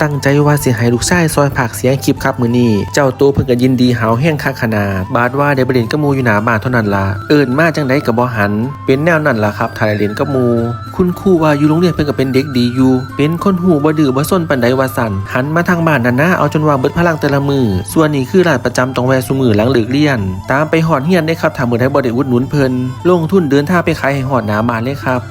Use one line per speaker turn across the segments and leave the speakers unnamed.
ตั้งใจว่าสิให้ลูกชายซอยผักเสียงคลิปครับมือนี้ เจ้าตัวเพิ่งก็ยินดีหาวแห้งคักขนาด บาดว่าได้บเรียนกมูอยู่หนาบ้านเท่านั้นละเอิญมาจังไดกับบ่หัน เป็นแนวนั้นล่ะครับถ่ายเรียนกมู คุณครูว่าอยู่โรงเรียนเพิ่นก็เป็นเด็กดีอยู่เป็นคนหูบ่ดื้อบ่ซนปานใดว่าสันหันมาทางบ้านนั่นนะเอาจนว่าเบิดพลังแต่ละมือ ส่วนนี้คือร้านประจำต้องแวะซุมือหลังเลิกเรียน ตามไปหอดเฮียนได้ครับถ้ามือใดบ่ได้อุดหนุนเพิ่นลงทุนเดินท่าไปขายให้หอดหนาบ้านเลยครับ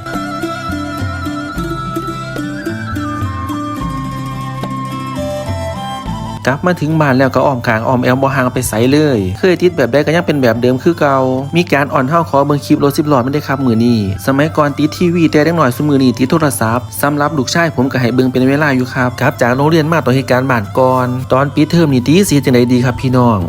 กลับมาถึงบ้านแล้วก็อ้อมกลางอ้อมแอลบ่ห่างไปใสเลย เคยติดแบบใดก็ยังเป็นแบบเดิมคือเก่ามีการอ่อนเฮาขอเบิ่งคลิปรถสิบหลอดไม่ได้ครับมือนี้สมัยก่อนติดทีวีแต่เด็กหน่อยสุมือนี้ติดโทรศัพท์สำหรับลูกชายผมก็ให้เบิ่งเป็นเวลาอยู่ครับกลับจากโรงเรียนมาต่อเหตุการณ์บ้านก่อน ตอนปีเทอมนี่ตีสีจังไดดีครับพี่น้อง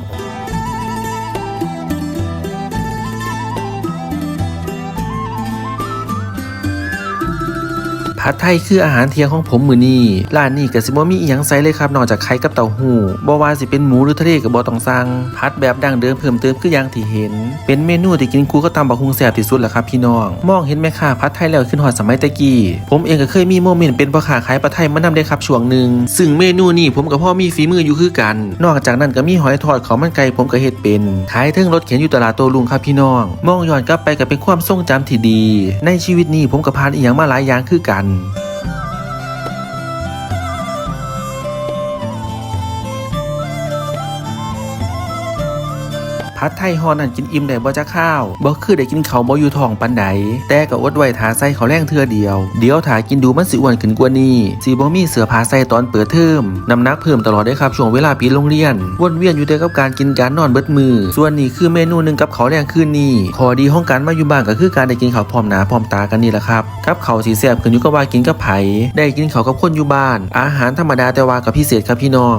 ผัดไทยคืออาหารเที่ยงของผมมือนี้ร้านนี้ก็สิบ่มีอีหยังใส่เลยครับนอกจากไข่กับเต้าหู้บ่ว่าสิเป็นหมูหรือทะเลก็บ่ต้องสั่งผัดแบบดั้งเดิมเพิ่มเติมคืออย่างที่เห็น เป็นเมนูที่กินคู่กับตำบักหุ่งแซ่บที่สุดแหละครับพี่น้อง มองเห็นแม่ค้าผัดไทยแล้วขึ้นฮอดสมัยตะกี้ผมเองก็เคยมีโมเมนต์เป็นพ่อค้าขายผัดไทยมานำได้ครับช่วงหนึ่งซึ่งเมนูนี้ผมกับพ่อมีฝีมืออยู่คือกัน นอกจากนั้นก็มีหอยทอดข้ามันไก่ผมก็เฮ็ดเป็นขายเทิงรถเข็นอยู่ตลาดโตลุงครับพี่น้อง มองย้อนกลับไปก็เป็นความทรงจำที่ดี ในชีวิตนี้ผมก็ผ่านอีหยังมาหลายอย่างคือกัน Mm. ผัดไทยฮอนั่นกินอิ่มได้บ่จะข้าวบ่คือได้กินเขาบ่อยู่ท้องปานใดแต่ก็อดไว้ทาใส่เขาแรงเทื่อเดียว เดี๋ยวถากินดูมันสิอ้วนขึ้นกว่านี้สิบ่มีเสือผ้าใส่ตอนเปิดเทอมน้ำหนักเพิ่มตลอดได้ครับช่วงเวลาปิดโรงเรียน วนเวียนอยู่แต่กับการกินการนอนเบิดมือ ส่วนนี้คือเมนูหนึ่งกับเขาแรงคืนนี้ขอดีของการมาอยู่บ้านก็คือการได้กินเขาพร้อมหนาพร้อมตากันนี่แหละครับกับเขาสีแซ่บขึ้นอยู่กับว่ากินกับไผได้กินเขากับคนอยู่บ้าน อาหารธรรมดาแต่ว่ากับพิเศษครับพี่น้อง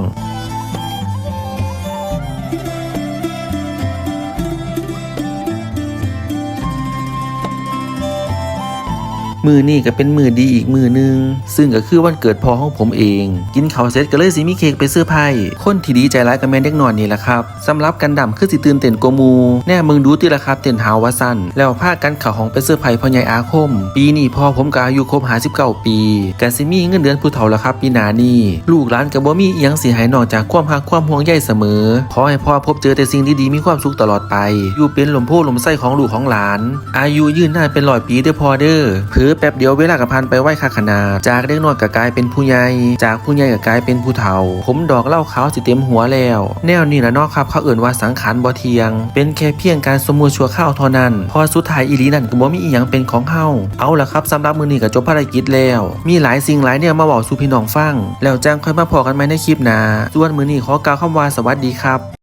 มือนี่ก็เป็นมือดีอีกมือหนึง ซึ่งก็คือวันเกิดพ่อของผมเอง กินข้าวเสร็จก็เลยสิมีเค้กไปเสื้อไพ่คนที่ดีใจร้ายกับแม่เด็กนอนนี่แหละครับสำหรับกันดำคือสิตื่นเต้นกวมู แน่มึงดูติละครับเต้นหาววาสั้นแล้วพากันเข่าของไปเสื้อไพ่พ่อใหญ่อาคม ปีนี้พ่อผมก็อายุครบ59ปีกันสิมีเงินเดือนผู้เฒ่าแล้วครับปีหน้านี้ลูกหลานก็บ่มีอียังสิให้นอกจากความรักความห่วงใยเสมอขอให้พ่อพบเจอแต่สิ่งดีๆมีความสุขตลอดไป อยู่เป็นลมโพลมไส้ของลูกของหลาน อายุยืนนานเป็นร้อยปีเด้อพ่อเด้อเผือแป๊บเดียวเวลากับพันไปไหวค่าขนาจากเด็กน้อยก็กลายเป็นผู้ใหญ่จากผู้ใหญ่ก็กลายเป็นผู้เฒ่า ผมดอกเล่าขาวสิเต็มหัวแล้ว แนวนี้นะนอกครับเขาเอื่นว่าสังขารบ่เทียง เป็นแค่เพียงการสมมุติชั่วข้าวเท่านั้น พอสุดท้ายอีลีนั่นก็บ่มีอีหยังเป็นของเฮาเอาล่ะครับสำหรับมือนี้ก็จบภารกิจแล้ว มีหลายสิ่งหลายแนวมาบอกสู่พี่น้องฟัง แล้วจ้างค่อยมาพอกันไหมในคลิปหน้าส่วนมือนี้ขอกล่าวคำว่าสวัสดีครับ